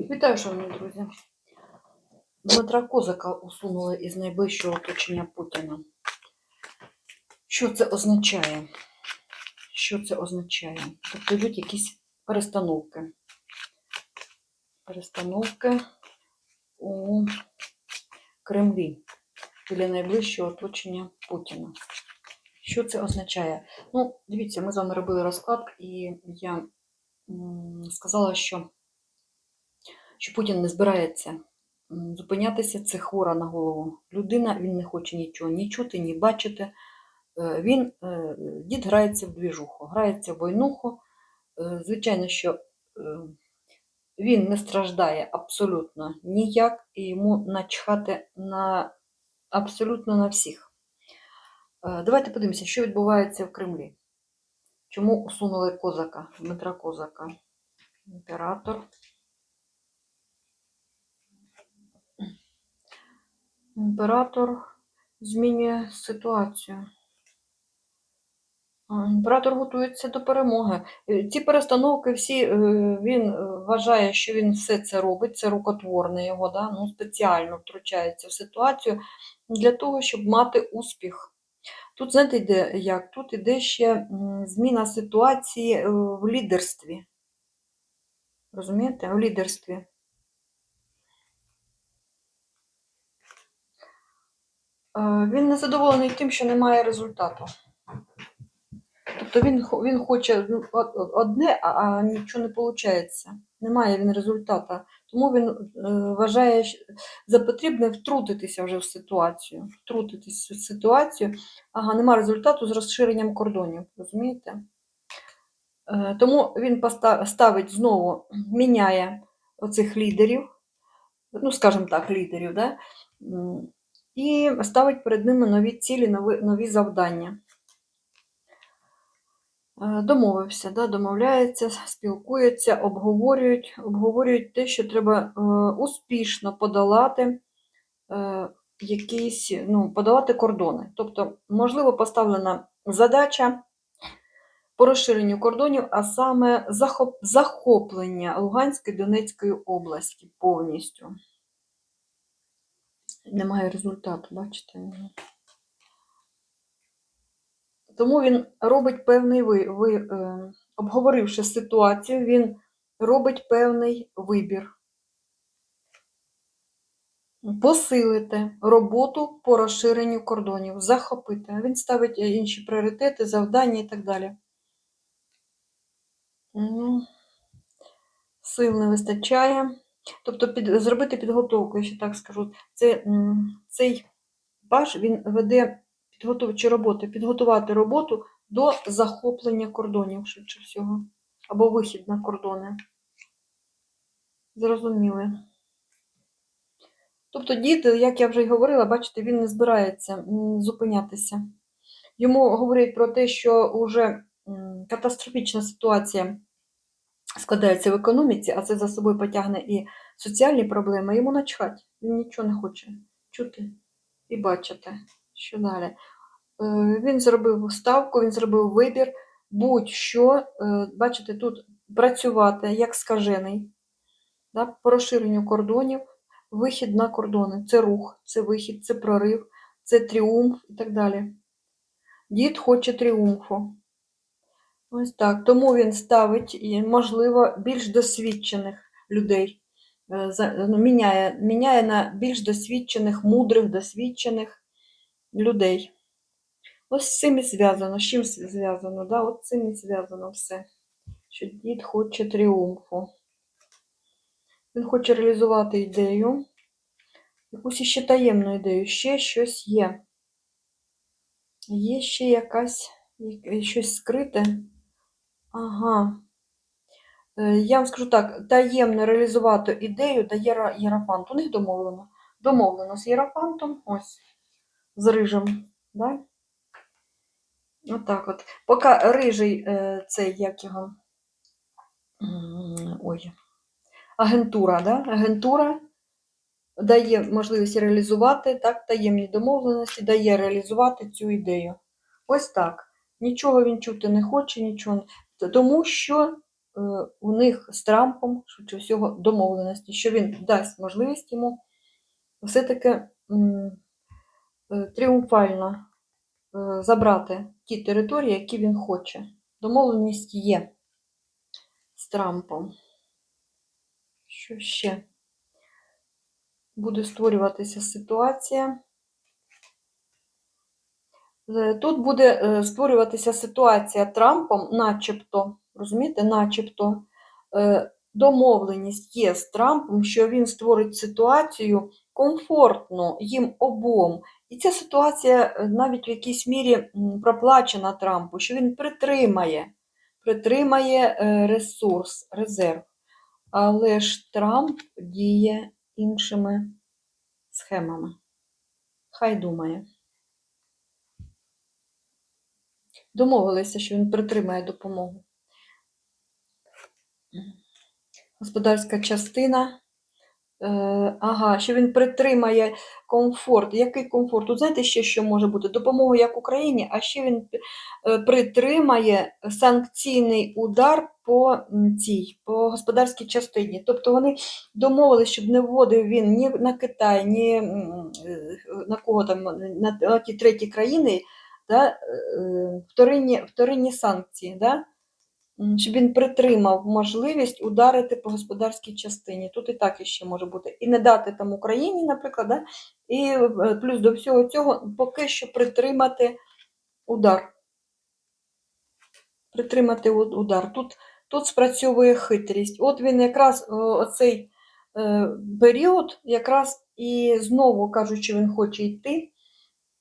Вітаю, шановні друзі. Дмитра Козака усунули із найближчого оточення Путіна. Що це означає? Що це означає? Тобто йдуть якісь перестановки. Перестановки у Кремлі біля найближчого оточення Путіна. Що це означає? Ну, дивіться, ми з вами робили розклад, і я сказала, що що Путін не збирається зупинятися, це хвора на голову. Людина, він не хоче нічого ні чути, ні бачити. Е, Він, е, дід грається в двіжуху, грається в войнуху. Е, Звичайно, що він не страждає абсолютно ніяк, і йому начхати на абсолютно на всіх. Давайте подивимося, що відбувається в Кремлі. Чому усунули козака, Дмитра Козака? Імператор. Імператор змінює ситуацію. Імператор готується до перемоги. Е, Ці перестановки всі е, він е, вважає, що він все це робить, це рукотворне його, да? ну, спеціально втручається в ситуацію для того, щоб мати успіх. Тут, знаєте, йде як? Тут іде ще зміна ситуації в лідерстві. Розумієте? В лідерстві. Він не задоволений тим, що немає результату. Тобто він, він хоче ну, од- од- одне, а, нічого не виходить. Немає він результату. Тому він е, вважає за потрібне втрутитися вже в ситуацію. Втрутитися в ситуацію. Ага, нема результату з розширенням кордонів. Розумієте? Е, тому він ставить знову, міняє оцих лідерів, ну, скажімо так, лідерів, да? І ставить перед ними нові цілі, нові, нові завдання. Е, Домовився, да, домовляється, спілкуються, обговорюють, обговорюють те, що треба е, успішно подолати е, якісь, ну, подолати кордони. Тобто, можливо, поставлена задача по розширенню кордонів, а саме захоп, захоплення Луганської Донецької області повністю. Немає результату, бачите? Тому він робить певний ви, ви, е, обговоривши ситуацію, він робить певний вибір. Посилити роботу по розширенню кордонів, захопити. Він ставить інші пріоритети, завдання і так далі. Ну, сил не вистачає. Тобто під, зробити підготовку, я ще так скажу. Це, цей баш він веде підготовчі роботи, підготувати роботу до захоплення кордонів, швидше всього, або вихід на кордони. Зрозуміли. Тобто дід, як я вже й говорила, бачите, він не збирається зупинятися. Йому говорять про те, що вже катастрофічна ситуація складається в економіці, а це за собою потягне і соціальні проблеми, йому начхать. Він нічого не хоче чути і бачити, що далі. Е, Він зробив ставку, він зробив вибір, будь-що, е, бачите, тут працювати як скажений, да, по розширенню кордонів, вихід на кордони. Це рух, це вихід, це прорив, це тріумф і так далі. Дід хоче тріумфу. Ось так. Тому він ставить, можливо, більш досвідчених людей. е, ну, Міняє, міняє на більш досвідчених, мудрих, досвідчених людей. Ось з цим і зв'язано. З чим зв'язано? Да? От цим і зв'язано все. Що дід хоче тріумфу. Він хоче реалізувати ідею, якусь іще таємну ідею, ще щось є. Є ще якась щось скрите. Ага. Е, Я вам скажу так, таємно реалізувати ідею дає Ра- Єрофант. У них домовлено. Домовлено з Єрофантом, ось, з рижем. Да? Отак от. Поки рижий е, цей, як його. Ой. Агентура, да? Агентура дає можливість реалізувати так, таємні домовленості, дає реалізувати цю ідею. Ось так. Нічого він чути не хоче, нічого. Тому що е, у них з Трампом, швидше всього, домовленості, що він дасть можливість йому все-таки е, тріумфально е, забрати ті території, які він хоче. Домовленість є з Трампом. Що ще? Буде створюватися ситуація. Е, Тут буде е, створюватися ситуація Трампом, начебто, розумієте, начебто е, домовленість є з Трампом, що він створить ситуацію комфортну їм обом. І ця ситуація навіть в якійсь мірі проплачена Трампу, що він притримає, притримає ресурс, резерв. Але ж Трамп діє іншими схемами. Хай думає. Домовилися, що він притримає допомогу. Господарська частина. Е, ага, що він притримає комфорт. Який комфорт? Тут знаєте ще, що може бути? Допомога як Україні, а ще він е, притримає санкційний удар по цій, по господарській частині. Тобто вони домовилися, щоб не вводив він ні на Китай, ні е, на кого там, на, ті треті країни да, е, вторинні, вторинні санкції. Да? Щоб він притримав можливість ударити по господарській частині. Тут і так іще може бути. І не дати там Україні, наприклад, да? і е, плюс до всього цього поки що притримати удар. Притримати удар. Тут, тут спрацьовує хитрість. От він якраз оцей е, період, якраз і знову кажуть, що він хоче йти,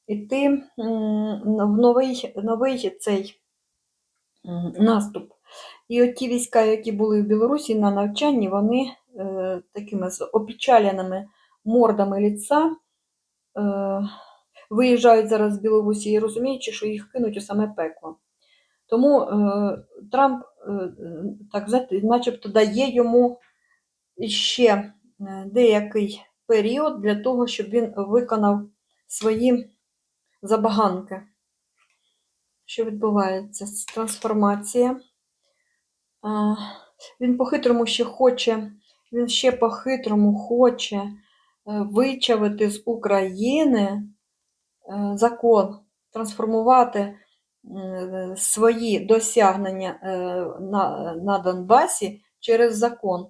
йти в новий, новий цей наступ. І от ті війська, які були в Білорусі на навчанні, вони е, такими з опечаленими мордами ліца е, виїжджають зараз з Білорусі, розуміючи, що їх кинуть у саме пекло. Тому е, Трамп, так начебто дає йому ще деякий період для того, щоб він виконав свої забаганки. Що відбувається? Трансформація. А, Він по-хитрому ще хоче, він ще по-хитрому хоче е, вичавити з України е, закон, трансформувати свої досягнення е, на, на Донбасі через закон.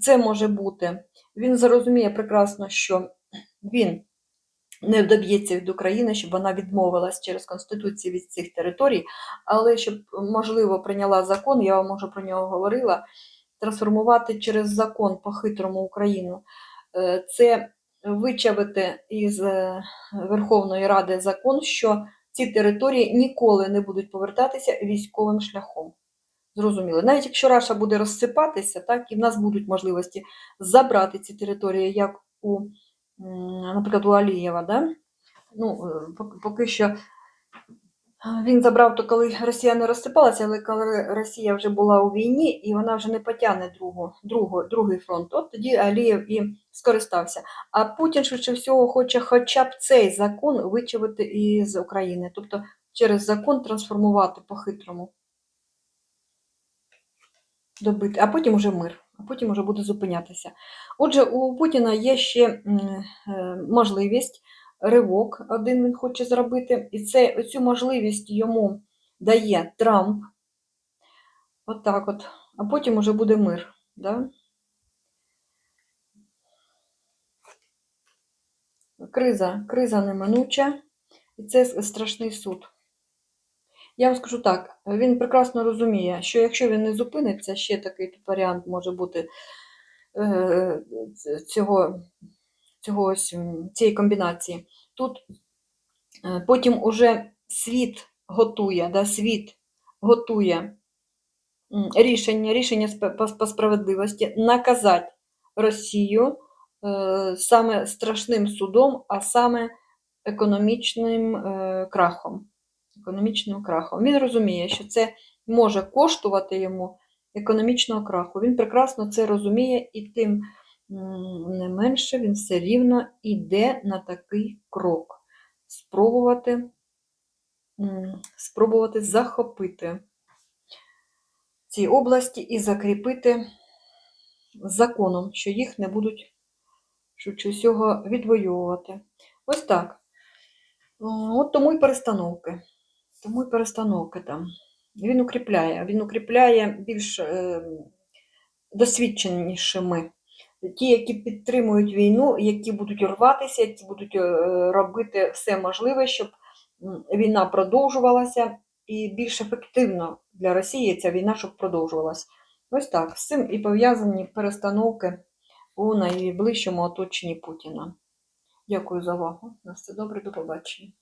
Це може бути. Він зрозуміє прекрасно, що він не доб'ється від України, щоб вона відмовилась через Конституцію від цих територій, але щоб, можливо, прийняла закон, я вам вже про нього говорила, трансформувати через закон по-хитрому Україну. Е, Це вичавити із е, Верховної Ради закон, що ці території ніколи не будуть повертатися військовим шляхом. Зрозуміло. Навіть якщо Раша буде розсипатися, так, і в нас будуть можливості забрати ці території, як у, наприклад, у Алієва, да? ну, е, поки що він забрав то, коли Росія не розсипалася, але коли Росія вже була у війні, і вона вже не потягне другу, другу, другий фронт, от тоді Алієв і скористався. А Путін, швидше всього, хоче хоча б цей закон вичавити із України, тобто через закон трансформувати по-хитрому добити, а потім уже мир, а потім уже буде зупинятися. Отже, у Путіна є ще е, можливість, ривок один він хоче зробити, і це, цю можливість йому дає Трамп. Отак от, А потім уже буде мир. Да? Криза, криза неминуча, і це страшний суд. Я вам скажу так, він прекрасно розуміє, що якщо він не зупиниться, ще такий тут варіант може бути е, цього, цього ось, цієї комбінації. Тут е, потім уже світ готує, да, світ готує рішення, рішення по, справедливості наказати Росію е, саме страшним судом, а саме економічним крахом економічним крахом. Він розуміє, що це може коштувати йому економічного краху. Він прекрасно це розуміє, і тим не менше він все рівно йде на такий крок. Спробувати, спробувати захопити ці області і закріпити законом, що їх не будуть швидше всього відвоювати. Ось так. От тому і перестановки. Тому і перестановки там. Він укріпляє. Він укріпляє більш е, досвідченішими. Ті, які підтримують війну, які будуть рватися, які будуть е, робити все можливе, щоб війна продовжувалася і більш ефективно для Росії ця війна, щоб продовжувалася. Ось так. З цим і пов'язані перестановки у найближчому оточенні Путіна. Дякую за увагу. На все добре, до побачення.